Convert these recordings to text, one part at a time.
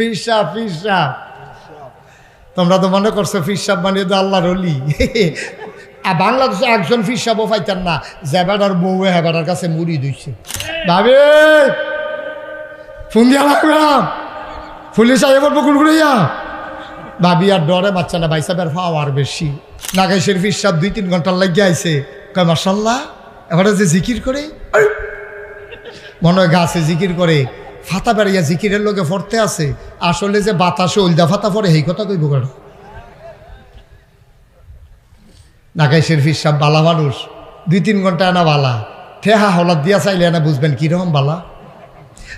ফিরসা ফিরসা তোমরা তো মনে করছ ফিরসাব মানে তো আল্লাহর অলি আর বাংলাদেশে একজন ফিরসাবও পাইতেন না জেবাডার বউ হেবাডার কাছে মুড়ি দিচ্ছে ভাবে, ফোন দিয়া লাগলাম পুলিশ আইব পুকুর ঘুরিয়া ভাবি, আর ডরে বাচ্চা না ভাই সাহেবের পাওয়ার বেশি। নাগাইশের ফিরসাব দুই তিন ঘণ্টার লাগিয়ে আইছে। কয় মার্শাল্লাহ এবারে যে জিকির করে, মনে হয় গাছে জিকির করে। ফাতা বেড়াইয়া জিকিরের লোকে ফরতে আছে, আসলে যে বাতাসে উলদা ফাতা পরে এই কথা কইব কেন? নাগাইশের ফিরসাব বালা মানুষ, দুই তিন ঘণ্টা আনা বালা। ঠেহা হলাদ দিয়া চাইলে না বুঝবেন কীরকম বালা?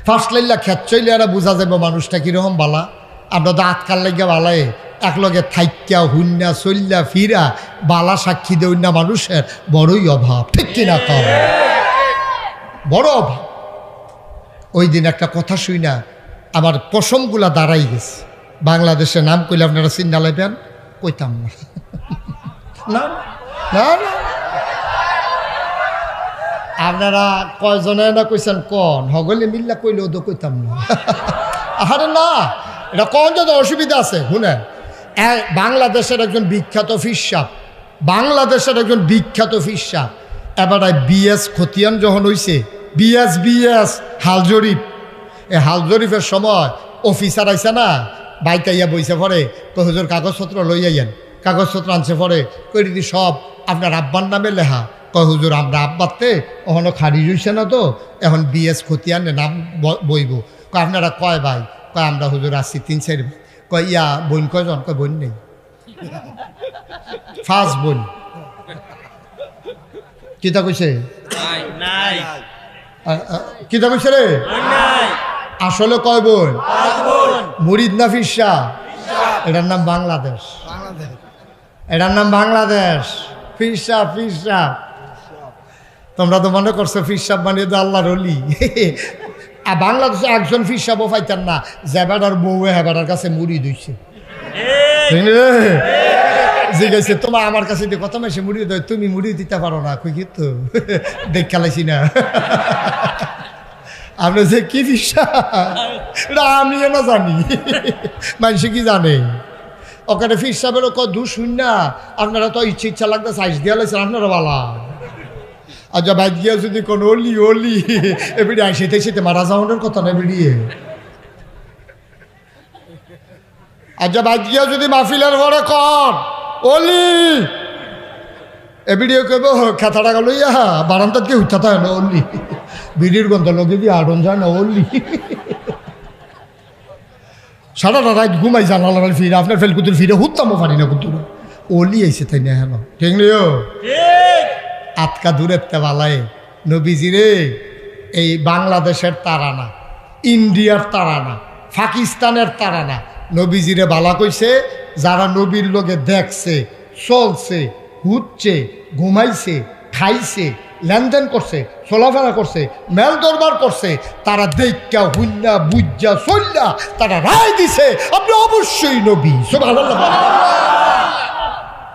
ফার্স্ট লাইলা খেচ্ছইলে এরা বোঝা যাবে মানুষটা কীরকম বালা? আমরা তো আতকাল লাগিয়া বালায়, একলগে থাইক্যা হুন্না চল্লা ফিরা, বালা সাক্ষী দেউন না মানুষের বড়ই অভাব। ঠিক কিনা কম বড় অভাব। ওই দিন একটা কথা শুই না আমার পশমগুলা দাঁড়াই গেছে। বাংলাদেশে নাম কইলে আপনারা চিন্তা লাইবেন কইতাম না। না না না। আপনারা কয়জনে না কইছেন কন? হগলে মিল্লা কইলেও তো কইতাম না। আরে না এটা কন যদি অসুবিধা আছে শুনেন। বাংলাদেশের একজন বিখ্যাত ফিসাব বাংলাদেশের একজন বিখ্যাত ফিসাব এবার বিএস খতিয়ান যখন হইছে বিএস বিএস হাল জরিপ এই হাল জরিপের সময় অফিসার আইসে না বাইক আইয়া বইছে পরে তো হুজুর কাগজপত্র লই আইয়েন। কাগজপত্র আনছে পরে কই দিদি সব আপনার আব্বার নামে লেখা। কয় হুজুর আমরা আব্বাতে ওখানে খারিজ হইছে না তো, এখন বিএস খতিয়ানে নাম বইব। কয়, আপনারা কয় ভাই? কয়, আমরা হুজুর আসছি তিন, চার। কয়, ইয়া বোন কয়জন? কয়, বোন নেই। ফার্স্ট বোন। কিতা কইছে? নাই। কিতা কইছে রে আসলে কয় বোন? মুরিদ না ফিরসা? এটার নাম বাংলাদেশ। এটার নাম বাংলাদেশ। ফিরসা ফিরসা। তোমরা তো মনে করছ ফিরসাব মানে তো আল্লাহর অলি আর বাংলাদেশে একজন ফিরসাবও পাইতেন না জেবাডার বউ হেবাডার কাছে মুড়ি দিচ্ছে জিজ্ঞাসা তোমার আমার কাছে দিয়ে কত মাসে মুড়ি দেয়, তুমি মুড়ি দিতে পারো না। কই কি তো? দেখ খেলাইছি না। আপনি যে কি এটা আমিও না জানি। মানুষে কি জানে? ওখানে ফির সাহেবেরও ক দু শূন্য আপনারা তো ইচ্ছে ইচ্ছা লাগতে সাইজ দিয়া লাগছেন আপনারা বালা। আর যা বাইক গিয়া যদি কোন অলি অলি, এবিডি আইসিতে সেতে মারা যাওয়ানোর কথা না বেরিয়ে আর যা বাইক গিয়া যদি মাহফিলের ঘরে কর অলি এ ভিডিও কইব খেতা টাকা লইয়া বারান্দাত কে উঠাতে হয় না অল্লি বিড়ির গন্ধ লগে দিয়ে আড়ন যায় না অল্লি সারাটা রাত ঘুমাই জানালার ফিরে আপনার ফেল কুতুর ফিরে হুত্তামও পারি না কুতুর অলি আইসে তাই না হেন ঠিক নিও? ঠিক। আতকা দূরের তেবালায় নবীজি রে এই বাংলাদেশের তারানা ইন্ডিয়ার তারানা পাকিস্তানের তারানা নবীজিরে বালা কইছে, যারা নবীর লোকে দেখছে, চলছে হুচ্ছে ঘুমাইছে, খাইছে, লেনদেন করছে, চলাফেরা করছে, মেল দরবার করছে, তারা দেখা হুল্লা বুজ্জা চল্লা তারা রায় দিছে, আপনি অবশ্যই নবী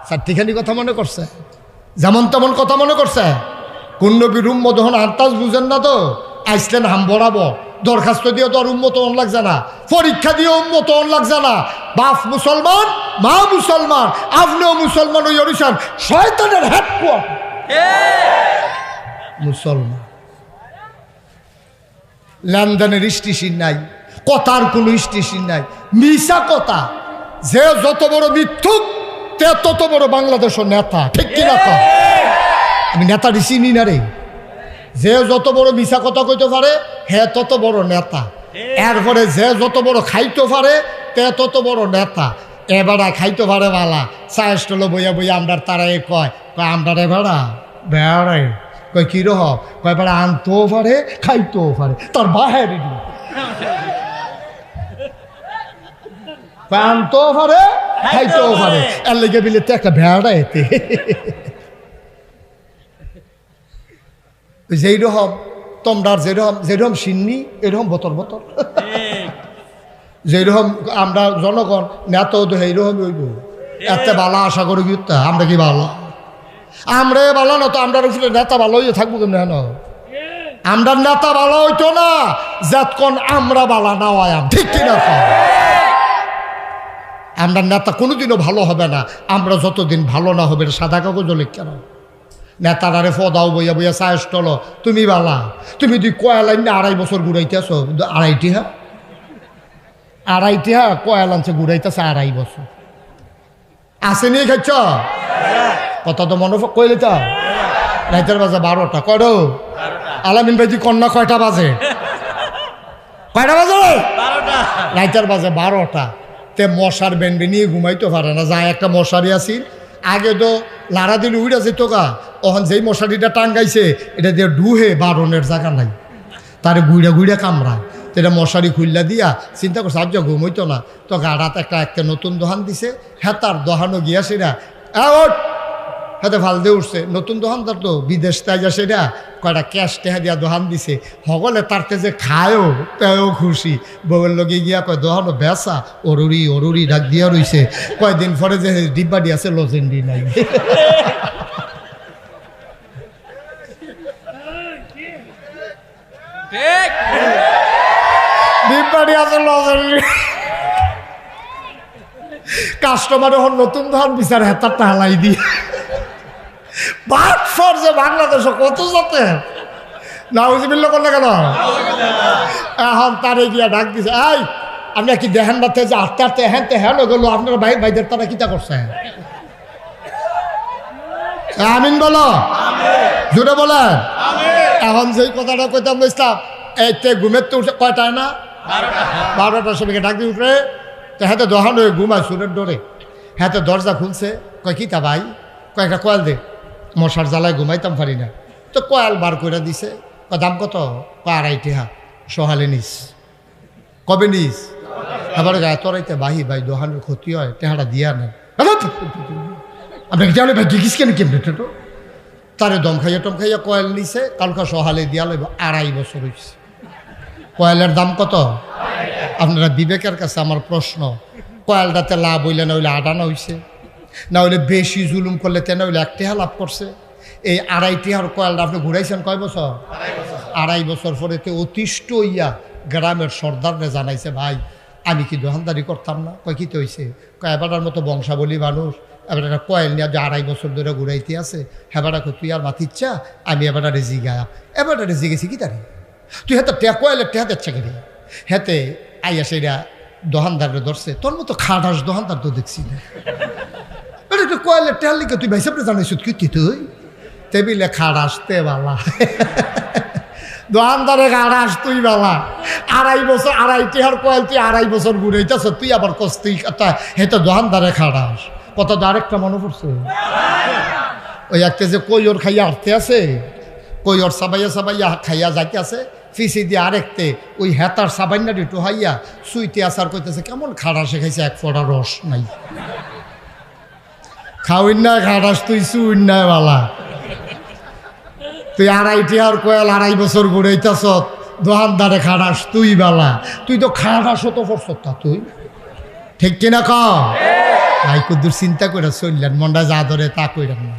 চারটিখানি কথা মনে করছে? যেমন তেমন কথা মনে করছে? কোন নবীর উম্মত যখন আন্তাজ বুঝেন না তো? আইসলেন হাম বরাবো দরখাস্ত দিয়ে তো আর উম্মত অন লাগছে না। পরীক্ষা দিয়ে উম্মত অন লাগছে না। বাপ মুসলমান মা মুসলমান আপনিও মুসলমান ওই অরিসান শয়তানের হ্যাট মুসলমান। লেনদেনের স্টেশন নাই কথার কোনো স্টেশন নাই। মিশা কথা যে যত বড় মিথ্যুক তে তত বড় বাংলাদেশের নেতা। ঠিক কিনা কম আমি নেতাটি চিনি না রে। যে যত বড় মিশা কথা কইতে পারে হে তত বড় নেতা। এরপরে যে যত বড় খাইতে পারে তে তত বড় নেতা। এবারে খাইতে পারে বালা। চায়েস্টল বইয়া বইয়া আমরা তারাই কয় কয় আমরা রে বেড়া বেড়াই। কয় কি রহ? কয় বেড়া আনতেও পারে খাইতেও পারে। তার বাহারে আনতেও পারে। খাইতেও পারে। এর লেগে বিলে তো একটা ভেড়া এতে। যেই রকম তোমরা যেরকম যেরকম সিন্নি এরকম বতর বতর যেরকম আমরা জনগণ নেত সেইরকম হইব। এত বালা আশা করি কি তা? আমরা কি ভালো আমরা ভালো না তো আমরা উপরে নেতা ভালো হয়ে থাকব কেমন হেন? আমরা নেতা ভালো হইতো না যতক্ষণ আমরা বালা না হয় ঠিক কিনা? আমরা নেতা কোনোদিনও ভালো হবে না আমরা যতদিন ভালো না হবে সাদা কাগজ লিখ কেন নেতারারে ফদাও বইয়া বইয়া সায়স টলো তুমি বালা তুমি তুই কয়ালাইন না আড়াই বছর ঘুরাইতেছ আড়াইটি হা? আড়াইটি হ্যাঁ কয়ালাঞ্চে ঘুরাইতেছে আড়াই বছর। আসেনি খাচ্ছ কত তো মনে কইলে তো। রাইতের বাজে বারোটা কয়টো আলামিন ভাইজি কন্যা কয়টা বাজে? কয়টা বাজে রাইতের বাজে বারোটা। তে মশার বেনবে নিয়ে ঘুমাইতে পারে না যায় একটা মশারি আসিল আগে তো লাড়া দিলে উড়ে যেত গা ওখান যেই মশারিটা টাঙ্গাইছে, এটা দিয়ে ডুহে বারণের জায়গা নাই। তার গুইড়া গুইড়া কামড়ায়। তো এটা মশারি খুললা দিয়া চিন্তা করছে আর যা ঘুমইতো না। তো গাড়াত একটা একটা নতুন দোহান দিছে হ্যাঁ তার দোহানো গিয়া সেটা ভালো দিয়ে উঠছে। নতুন দোকানদার তো বিদেশ তাই যা সেটা কয়টা ক্যাশ টেহা দিয়া দোকান দিছে। সকলে তারতে যে খায়ও তেও খুশি। বউয়ের লগে গিয়া কয় দোকানও বেসা অরুরি অরুরি ডাক দিয়া রইছে। কয়দিন পরে যে ডিব্বাডি আছে লজেন্ডি নাই। লজেন্ডি। কাস্টমার এখন নতুন ধান বিচার হেতারটা হালাই দিয়ে। ফর যে বাংলাদেশে কত যাতে নাউজিবিল্লা করলে কেন? এখন তারে গিয়া ডাক দিছে, এই আপনার কি দেখেন না যে আটতে আটতে হ্যান তে হ্যান গেল, আপনারা ভাই ভাইদের তারা কিতা করছে? আমিন বলো। জুড়ে বলে এখন যেই কথাটা কইতাম ইসলাম, এই তে ঘুমের তো উঠে কয়টায় না? বারোটার সময়কে ডাক দিয়ে উঠে তো হাতে দহান ঘুমায় সুরের ডোরে। হাতে দরজা খুলছে, কয় কিতা ভাই? কয়েকটা কয়াল দে। মশার জ্বালায় ঘুমাইতাম পারি না। তো কয়াল বার করে দিছে দাম কত? কয় আড়াইটি হা সহালে নিস। কবে নিস? আবার গায়ে তরাইতে বাহি, ভাই, দোহানের ক্ষতি হয়, টেহাটা দিয়া নেই আপনাকে জানে ভাই, দেখিস কেন কেমনে তো তারে দম খাইয়া টম খাইয়া কয়েল নিছে কালকা সহালে দিয়া লইব, আড়াই বছর হয়েছে কয়েলের দাম কত? আপনারা বিবেকের কাছে আমার প্রশ্ন, কয়েলটাতে লাভ হইলে না হইলে আডানা হইছে। না হইলে বেশি জুলুম করলে তেন হইলে এক টেহা লাভ করছে। এই আড়াই টেহার কয়েলটা আপনি ঘুরাইছেন কয় বছর? আড়াই বছর। পরে তো অতিষ্ঠ হইয়া গ্রামের সর্দাররে জানাইছে ভাই আমি কি দোকানদারি করতাম না? কয় কিতে হইছে? কয় এবারটার মতো বংশাবলী মানুষ এবার একটা কয়েল নিয়ে যে আড়াই বছর ধরে ঘুরাইতে আছে হেবাটা তুই আর মাতিচ্ছা আমি এবারটা রেজি গায়া এবারটা রেজি গেছি কি তারি? তুই হেতে টে কয়েলের টেহাতে ইচ্ছা করি হেতে আইয়া সেটা দোকানদারে ধরছে। তোর মতো খাটাস দোকানদার তো দেখছি না। এটা তো কয়েলের টেহার লিখে তুই ভাই সাপড়ে জানাইছ কি তুই টেবিলে খাটাস তে বালা দোকানদারে খাটাস তুই বালা আড়াই বছর আড়াই টেহার কয়েল তুই আড়াই বছর ঘুরাইতেছ তুই আবার কস তুই হেতে দোকানদারে খাটাস কত আরেকটা মনে পড়ছে ওই একটা যে কৈর খাইয়া আটতে আছে কৈর সাবাইয়া সাবাইয়া খাইয়া যাইতে আছে ফিসি দিয়ে আরেকতে ওই হেতার সাবাইনাটি টোহাইয়া সুইতে আসার কইতেছে কেমন খাড়া শেখাইছে এক ফোঁটা রস নাই খাওয়াই না খাটাস তুই সুইন না বালা তুই আড়াইটি আর কয়াল আড়াই বছর ঘুরাইতেছ দোকানদারে খাটাস তুই বালা। তুই তো খাটাস তো পড়ছ তা তুই। ঠিক কিনা ক ভাই কুদ্দুর চিন্তা করে চললেন, মনটা যা ধরে তা কইরেন না।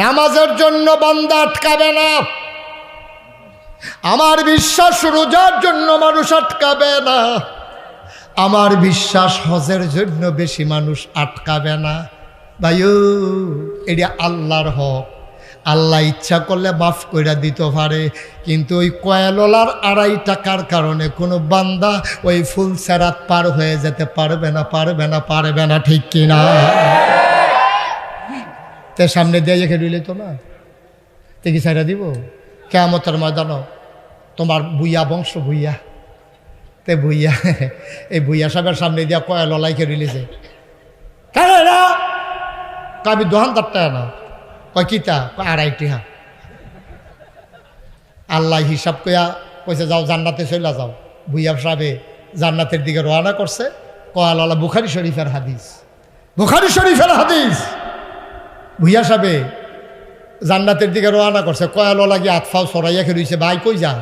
নামাজের জন্য বান্দা আটকাবে না। আমার বিশ্বাস রোজার জন্য মানুষ আটকাবে না। আমার বিশ্বাস হজের জন্য বেশি মানুষ আটকাবে না। ভাইও, এটা আল্লাহর হক। আল্লাহ ইচ্ছা করলে মাফ করে দিতে পারে, কিন্তু ওই কয়েললার আড়াই টাকার কারণে কোনো বান্দা ওই ফুল সেরাত পার হয়ে যেতে পারবে না পারবে না পারবে না, ঠিক কিনা? তে সামনে দিয়ে রেখে দিলে তো না? তে কি সাইরা দিব? কেমতের ময়দান তোমার বুইয়া বংশ বুইয়া তে বুইয়া এই বুইয়া সাহেবের সামনে দিয়া কয়া ললাইকে রিলিজে আমি দোকানদারটা না। কয় কিতা কয় আড়াইটি হা আল্লাহ হিসাব কয়া কইছে, যাও, জান্নাতে চলে যাও। বুইয়া সাহেবে জান্নাতের দিকে রওনা করছে। কয়ালালা বুখারি শরীফের হাদিস। বুখারি শরীফের হাদিস। ভুইয়া সাবে জান্নাতের দিকে রওনা করছে। কয়ালো লাগি আতফাও সরাইয়া খেলুইছে ভাই কই যা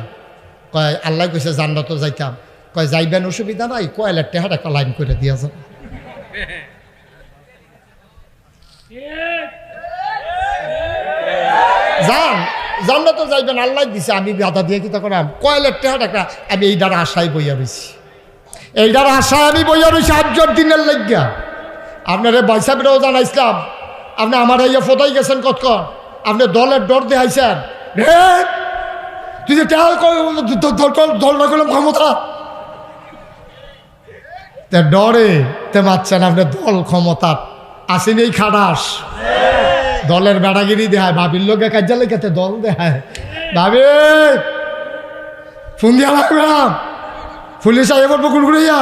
কয়, আল্লাহ কইছে, জান্নাত যাইতাম। কয়, যাইবেন, অসুবিধা নাই। কয়লার টেহার একটা লাইন করে দিয়া যাবে যান জান্নাত যাইবেন, আল্লাহ দিছে, আমি বাধা দিয়ে কিতা করাম কয়লার টেহার একটা, আমি এই দ্বারা আশায় বইয়া রয়েছি এইটার আশায় আমি বইয়া রয়েছি আটজন দিনের লাগিয়া আপনারে বাইসাবেরাও জানাইছিলাম, আপনি আমার ইয়ে ফোটাই গেছেন কতক্ষণ? আপনি দলের ডর দেখাইছেন। তুই যে দল না করলাম ক্ষমতা? তে ডরে, তে মারছেন, আপনি দল ক্ষমতা আসেন এই খাটাস। দলের বেড়াগিরি দেখায়, ভাবির লোকে কাজা লেখাতে দল দেখায়। ভাবি, ফোন দিয়া লাগলাম পুলিশ আইব বকুল ঘুরিয়া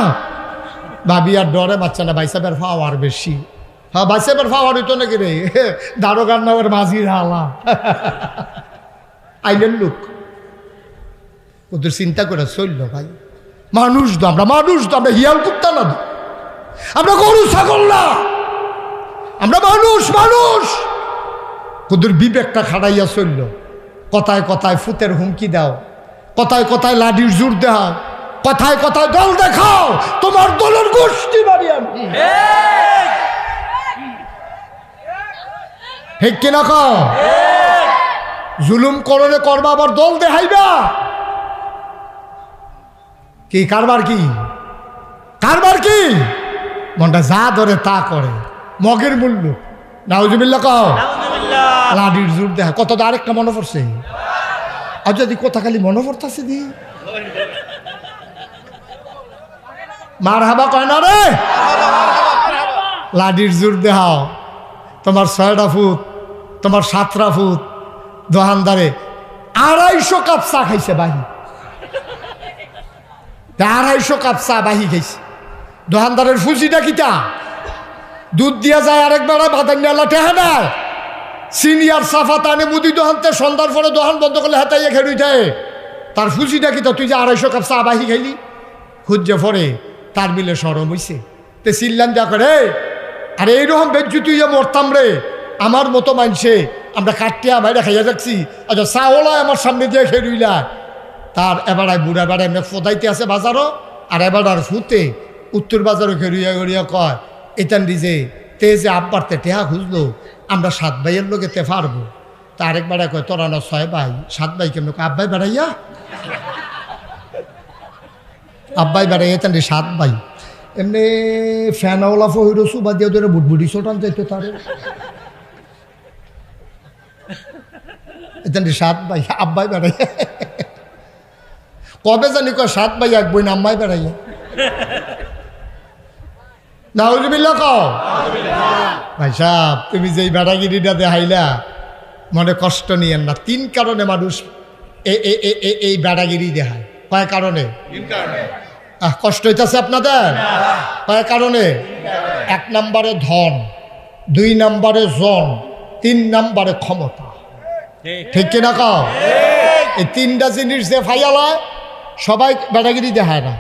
ভাবি আর ডরে বাচ্চা না বাইসাবের পাওয়ার বেশি। হ্যাঁ বাইসাবের পাওয়ার হইতো নাকি রে? দারোগার নামের মাঝির হালা। আইলেন লোক। ওদের চিন্তা করে চলল ভাই। মানুষ তো আমরা, মানুষ তো আমরা, হিয়াল কুত্তা না আমরা গরু, ছাগল না। আমরা মানুষ মানুষ। ওদের বিবেকটা খাড়াইয়া চলল। কথায় কথায় ফুতের হুমকি দাও। কথায় কথায় লাডির জোর দাও কথায় কথায় দল দেখাও। তোমার দলের গোষ্ঠী বাড়ি আমি। ঠিক কিনা কও? জুলুম করলে করবা আবার দল দেখাইবা? কি, কারবার কি? কারবার কি? মনটা যা ধরে তা করে। মগের মূল্য নাউজুবিল্লা কও। লাডির জোর দেখা। কত আরেকটা মনে পড়ছে? আর যদি কথা খালি মনে পড়তেছে দি? মার হাবা কয় না রে? লাডির জোর দেহাও তোমার ছয়টা ফুট তোমার সাতটা ফুট দোকানদারে আড়াইশো কাপ চা খাইছে বাহি। আড়াইশো কাপ চা বাহি খাইছে। দোকানদারের ফুসিটা কিটা দুধ দিয়া যায় আরেক বেড়া বাদাম নেলা টেহা নেয় সিনিয়র সাফা তানে মুদি দোহানতে, সন্ধ্যার পরে দোহান বন্ধ করলে হাতাইয়া খেড়ুই থাকে তার ফুসিটা কি তো, তুই যে আড়াইশো কাপ চা বাহি খাইলি, খুঁজে পরে তার মিলে সরম হইছে। তে চিল্লান যা করে আরে এইরকম বেজ্জু তুই মরতাম রে, আমার মতো মানছে আমরা কাটিয়া বাইরে খাইয়া যাচ্ছি আচ্ছা চাওলা আমার সামনে দিয়ে খেড়ুইলা তার এবারায় বুড়া বেড়ায় ফোদাইতে আছে বাজারও, আর এবার আর ফুতে উত্তর বাজারও খেড়ুইয়া গড়িয়া কয় এটান দিছে তে যে আব্বারতে টেহা খুঁজলো, আমরা সাত ভাইয়ের লোকে তে পারব। তা আরেক বেড়ায় কয়, তোরা না ছয় ভাই, সাত ভাই কেমন? আব্বাই বেড়াইয়া? আব্বাই বেড়াইয়া তেন সাত ভাই। এমনি ফ্যানওয়ালা ফহিরো সুবা দিয়ে ধরে বুটবুটি ছোটান যাইতো তারে। এতেন সাত ভাই, আব্বাই বেড়াইয়া। কবে জানি কয়, সাত ভাই, এক বই না নাম্বাই বেড়াইয়া। নাউজুবিল্লা কও। ভাই সাহ তুমি যে এই বেড়াগিরিটা দেখাইলা মনে কষ্ট নিয়েন না। তিন কারণে মানুষ এই বেড়াগিরি দেখায়। কয় কারণে? আহ, কষ্ট হইতেছে আপনাদের? কয় কারণে? এক নম্বরে ধন দুই নম্বরে জন তিন নম্বরে ক্ষমতা। ঠিক কিনা কও? এই তিনটা জিনিস যে ফাইয়ালায় সবাই বেড়াগিরি দেখায় না।